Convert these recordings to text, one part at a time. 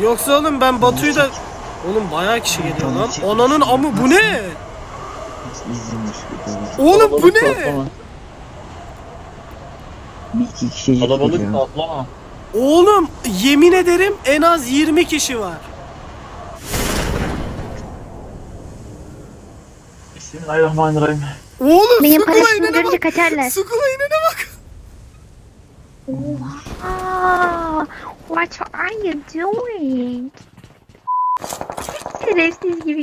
Yoksa oğlum ben Batu'yu da... Oğlum bayağı kişi geliyor lan. Ananın amı bu ne? Oğlum bu ne? Bir iki kişicik Kalabalık geliyor. atlama. Oğlum yemin ederim en az 20 kişi var. Bismillahirrahmanirrahim. Oğlum Benim su paraşütümü kulayına görünce bak. kaçarlar. Su kulayına bak. Oha! What are you doing? Şerefsiz gibi.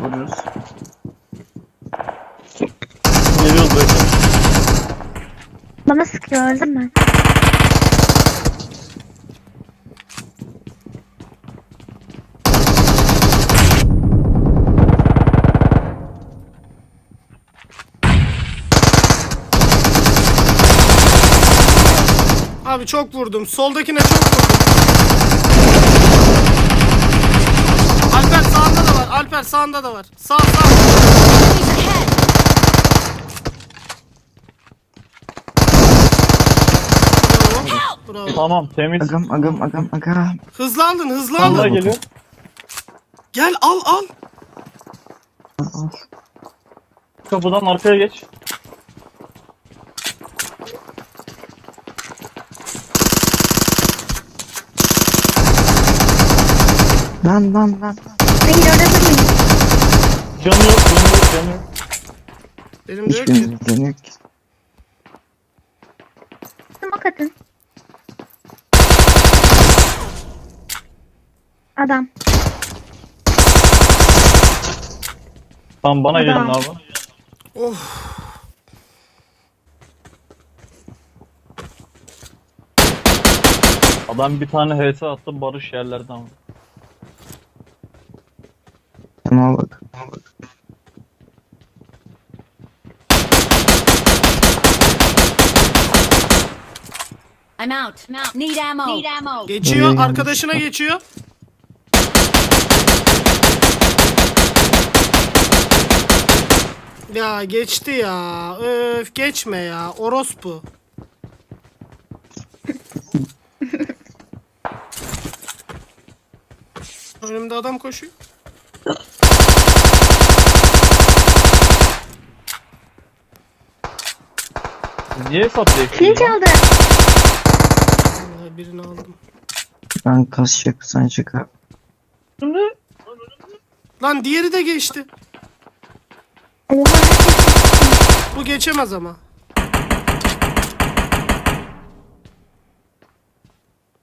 Vururuz. Geliyoruz böyle. Bana sıkıyor öldüm ben. Abi çok vurdum. Soldakine çok vurdum. Alper sağında da var. Alper sağında da var. Sağ sağ. Bravo. Bravo. Tamam temiz. Agam agam agam agam. Hızlı Allah aldın. geliyor. Gel al al. Al. Kapıdan arkaya geç. Lan lan lan. Hayır orada durmayın. Canı yok, canı yok, canı yok. Benim de yok ki. Hiçbirimiz izleniyor ki. Smoke atın. Adam. Tamam bana gelin Tamam. abi. Of. Adam bir tane HS attı barış yerlerden. ama. Sana bak. I'm out. Need ammo. Need ammo. Geçiyor, Nereye arkadaşına geçiyor. Ya geçti ya. Öf geçme ya. Orospu. Önümde adam koşuyor. Niye değiştirdiniz? Kill çaldı. Vallahi birini aldım. Ben kasacak sen çıkar. Lan diğeri de geçti. Oha. Bu geçemez ama.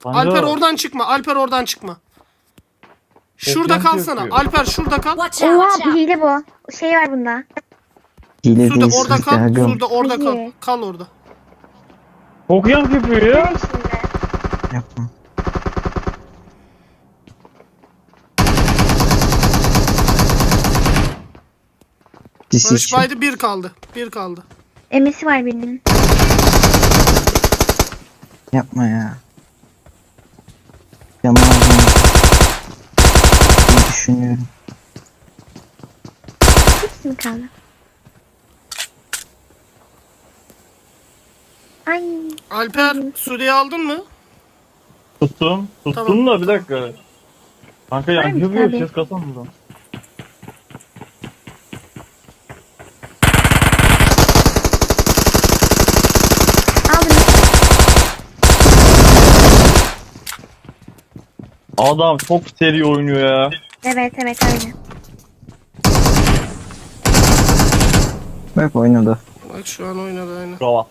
Bence Alper oradan çıkma. Alper oradan çıkma. Şurada Beklenti kalsana. yapıyor. Alper şurada kal. Watch out. Oha bu hile bu. Şey var bunda. Hile değil orada kal. agam. Şurada orada kal. Kal orada. Yan yapıyor ya. Yapma. Disi Barış için. Baydı bir kaldı. Bir kaldı. Emesi var birinin. Yapma ya. Yaman düşünüyorum. Mi kaldı? Ay. Alper Suriye aldın mı? Tuttum. Tuttum Tamam. da bir dakika. Kanka yan Varmış yapıyor tabii. ses kasamıyorum. Aldım. Adam çok seri oynuyor ya. Evet evet öyle. Bak oynadı. Bak şu an oynadı aynı. Bravo.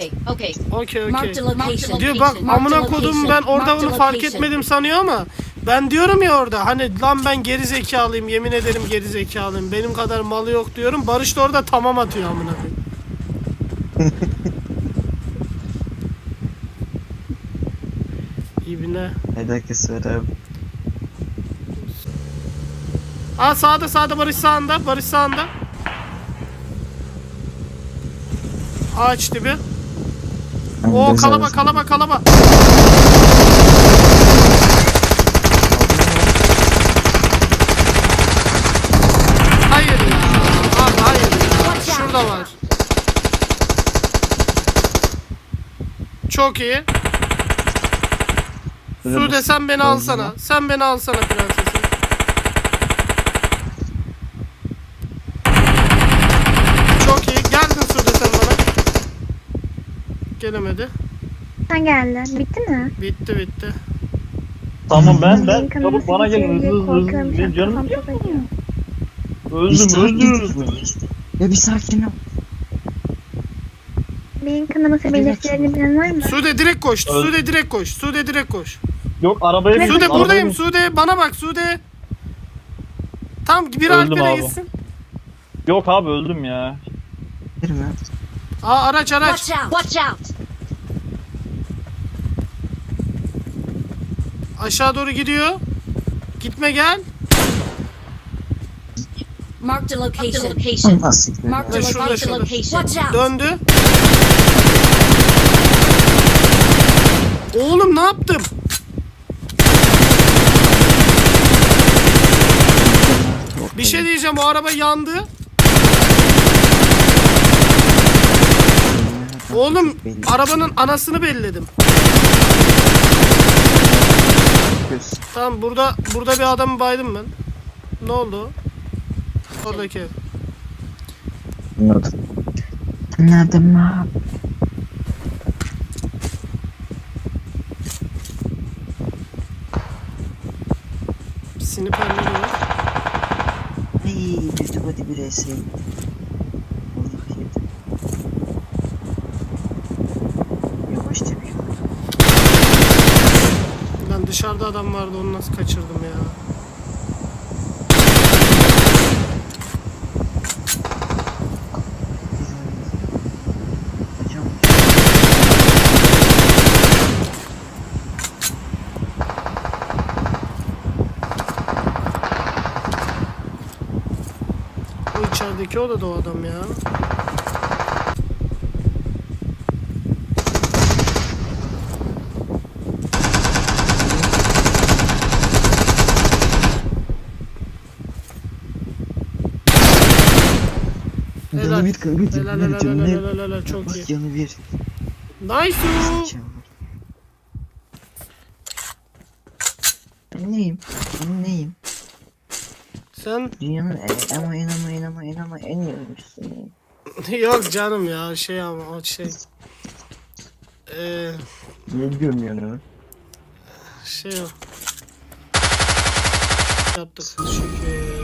Okay. Okay. Okey Mark the location. Diyor bak Mark the amına kodum location. ben orada Mark the bunu fark location. etmedim sanıyor ama ben diyorum ya orada hani lan ben geri zekalıyım yemin ederim geri zekalıyım benim kadar malı yok diyorum Barış da orada tamam atıyor amına koyayım. İbne. Ne dakikası var abi. Aa sağda sağda Barış sağında Barış sağında. Ağaç dibi. Ben O bez kalaba arasında. kalaba kalaba. Hayır ya. Abi hayır ya. Şurada var. Çok iyi. Sude sen beni alsana. Sen beni alsana prensesim. Çok iyi. Geldin Sude sen bana. Gelemedi. Sen geldin. Bitti mi? Bitti bitti. Tamam ben ben çabuk bana gelin hızlı hızlı hızlı. Benim canım çok acıyor. Öldüm. Ya bir sakin ol. Beyin kanaması belirtilerini bilen var mı? Sude direkt koş. Öl- Sude direkt koş. Sude direkt koş. Yok arabaya bin. Sude arabaya buradayım. bin. Sude bana bak Sude. Tam bir Öldüm Alper'e abi. gitsin. Yok abi öldüm ya. Bir mi? Aa araç araç. Watch out! Watch out! Aşağı doğru gidiyor. Gitme gel. Marked a location. Nasıl gidiyor? Ya şurada, location. Watch out! Döndü. Oğlum ne yaptım? Bir şey diyeceğim o araba yandı. Oğlum arabanın anasını belledim. Göz. Tamam burada burada bir adamı baydım ben. Ne oldu? Oradaki ev. Anladım. Anladım abi. Sniperleri var. Ay kötü body bir esey. Allah yedi. Yavaşça bir Lan dışarıda adam vardı onu nasıl kaçırdım ya. O içerideki o da o adam ya. Helal. Canı bir kanka Helal canı helal bir canı helal bir. helal helal çok iyi. Canı bir. Nice. Ben neyim? Ben neyim? Sen Dünyanın en ama en ama en ama en ama en iyi oyuncusun. yok canım ya şey ama o şey. Eee Ne diyorum yani? şey o. Yaptık şükür.